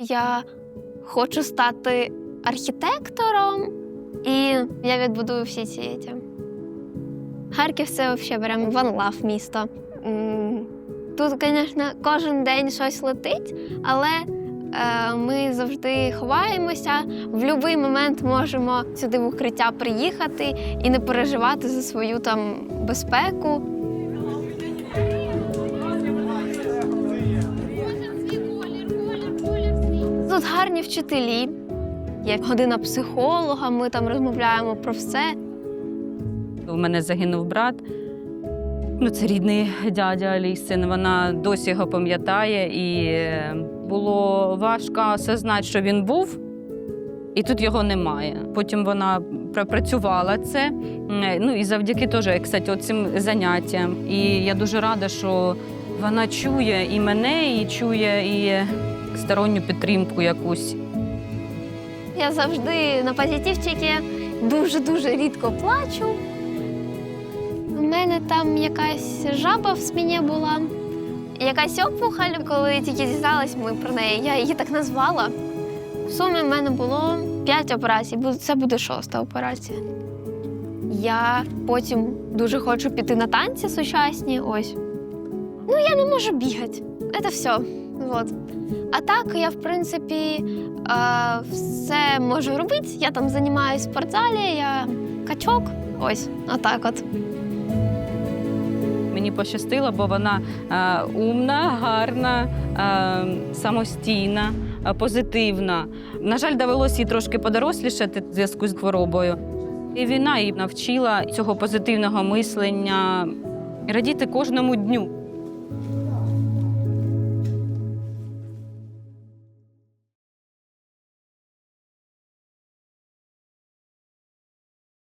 Я хочу стати архітектором, і я відбудую всі ці. ці. Харків це взагалі прям love місто. Тут, звісно, кожен день щось летить, але е, ми завжди ховаємося. В будь-який момент можемо сюди в укриття приїхати і не переживати за свою там безпеку. Тут гарні вчителі, є година психолога, ми там розмовляємо про все. У мене загинув брат. Ну, це рідний дядя Алісин. Вона досі його пам'ятає, і е, було важко осознати, що він був, і тут його немає. Потім вона пропрацювала це. Ну і завдяки теж, кстати, цим заняттям. І я дуже рада, що вона чує і мене, і чує і сторонню підтримку якусь. Я завжди на позитивчики дуже-дуже рідко плачу. У мене там якась жаба в спині була, якась опухоль, коли тільки дізналась ми про неї, я її так назвала. В сумі в мене було 5 операцій, це буде шоста операція. Я потім дуже хочу піти на танці сучасні. Ось. Ну, я не можу бігати. Це все. Вот. А так, я, в принципі, все можу робити. Я там займаюся в спортзалі, я качок. Ось, отак от. Мені пощастило, бо вона е, умна, гарна, е, самостійна, е, позитивна. На жаль, довелося їй трошки подорослішати в зв'язку з хворобою. І війна її навчила цього позитивного мислення, радіти кожному дню.